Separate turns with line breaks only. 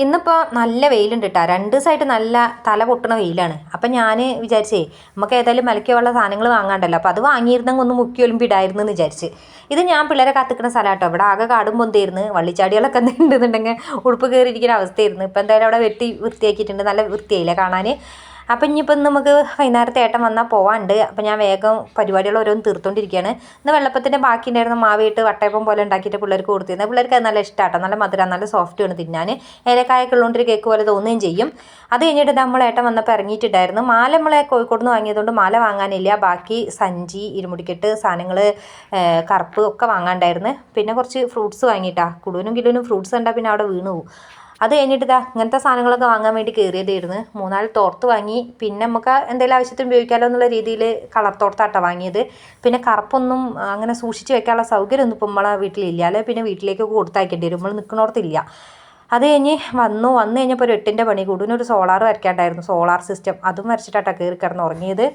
ഇന്നിപ്പോൾ നല്ല വെയിലുണ്ട് കേട്ടോ രണ്ട് ദിവസമായിട്ട് നല്ല തല പൊട്ടണ വെയിലാണ്. അപ്പം ഞാൻ വിചാരിച്ചേ നമുക്ക് ഏതായാലും മലക്കുള്ള സാധനങ്ങൾ വാങ്ങാണ്ടല്ലോ. അപ്പോൾ അത് വാങ്ങിയിരുന്നെങ്കിൽ ഒന്ന് മുക്കി ഒലിമ്പി ഇടായിരുന്നു എന്ന് വിചാരിച്ച്. ഇത് ഞാൻ പിള്ളേരെ കത്തിക്കുന്ന സ്ഥലം കേട്ടോ ഇവിടെ ആകെ കാടും പൊന്തിയിരുന്നു. വള്ളിച്ചാടികളൊക്കെ ഉണ്ടെന്നുണ്ടെങ്കിൽ ഉടുപ്പ് കയറിയിരിക്കുന്ന അവസ്ഥയായിരുന്നു. ഇപ്പം എന്തായാലും അവിടെ വെട്ടി വൃത്തിയാക്കിയിട്ടുണ്ട്. നല്ല വൃത്തിയായില്ലേ കാണാൻ അപ്പം ഇനിയിപ്പം നമുക്ക് വൈകുന്നേരത്തെ ഏട്ടൻ വന്നാൽ പോവാണ്ട്. അപ്പം ഞാൻ വേഗം പരിപാടികൾ ഓരോന്ന് തീർത്തുകൊണ്ടിരിക്കുകയാണ് ഇന്ന് വെള്ളപ്പത്തിന്റെ ബാക്കി ഉണ്ടായിരുന്ന മാവിയിട്ട് വട്ടയപ്പം പോലെ ഉണ്ടാക്കിയിട്ട് പിള്ളേർക്ക് കൊടുത്തിരുന്നത് പിള്ളേർക്ക് അത് നല്ല ഇഷ്ടമാട്ടോ നല്ല മധുരം നല്ല സോഫ്റ്റ് ആണ് തിന്നാൻ ഏലക്കായൊക്കെ ഉള്ളതുകൊണ്ട് കേക്ക് പോലെ തോന്നുകയും ചെയ്യും. അത് കഴിഞ്ഞിട്ട് നമ്മൾ ഏട്ടൻ വന്നപ്പോൾ ഇറങ്ങിയിട്ടുണ്ടായിരുന്നു. മാല നമ്മളെ കോഴിക്കോട് നിന്ന് വാങ്ങിയതുകൊണ്ട് മാല വാങ്ങാനില്ല. ബാക്കി സഞ്ചി ഇരുമുടിക്കെട്ട് സാധനങ്ങൾ കറുപ്പ് ഒക്കെ വാങ്ങാണ്ടായിരുന്നു. പിന്നെ കുറച്ച് ഫ്രൂട്ട്സ് വാങ്ങിയിട്ടാ. കുടുവിനും കിലുവിനും ഫ്രൂട്ട്സ് കണ്ടാൽ പിന്നെ അവിടെ വീണു പോകും അത് കഴിഞ്ഞിട്ട് ഇതാ ഇങ്ങനത്തെ സാധനങ്ങളൊക്കെ വാങ്ങാൻ വേണ്ടി കയറിയതായിരുന്നു മൂന്നാൽ തോർത്ത് വാങ്ങി. പിന്നെ നമുക്ക് എന്തെങ്കിലും ആവശ്യത്തിന് ഉപയോഗിക്കാമല്ലോ എന്നുള്ള രീതിയിൽ കളർ തോർത്താട്ടോ വാങ്ങിയത്. പിന്നെ കറുപ്പൊന്നും അങ്ങനെ സൂക്ഷിച്ച് വെക്കാനുള്ള സൗകര്യമൊന്നും ഇപ്പം നമ്മളെ വീട്ടിലില്ല. അല്ലെ പിന്നെ വീട്ടിലേക്കൊക്കെ കൊടുത്തയക്കേണ്ടി വരും. നമ്മൾ നിൽക്കണോർത്തില്ല അത് കഴിഞ്ഞ് വന്നു. വന്നു കഴിഞ്ഞപ്പോൾ ഒരു എട്ടിന്റെ പണി കൂടുതലൊരു സോളാർ വരയ്ക്കാണ്ടായിരുന്നു സോളാർ സിസ്റ്റം. അതും വരച്ചിട്ടാട്ടാ കയറി കിടന്ന് ഉറങ്ങിയത്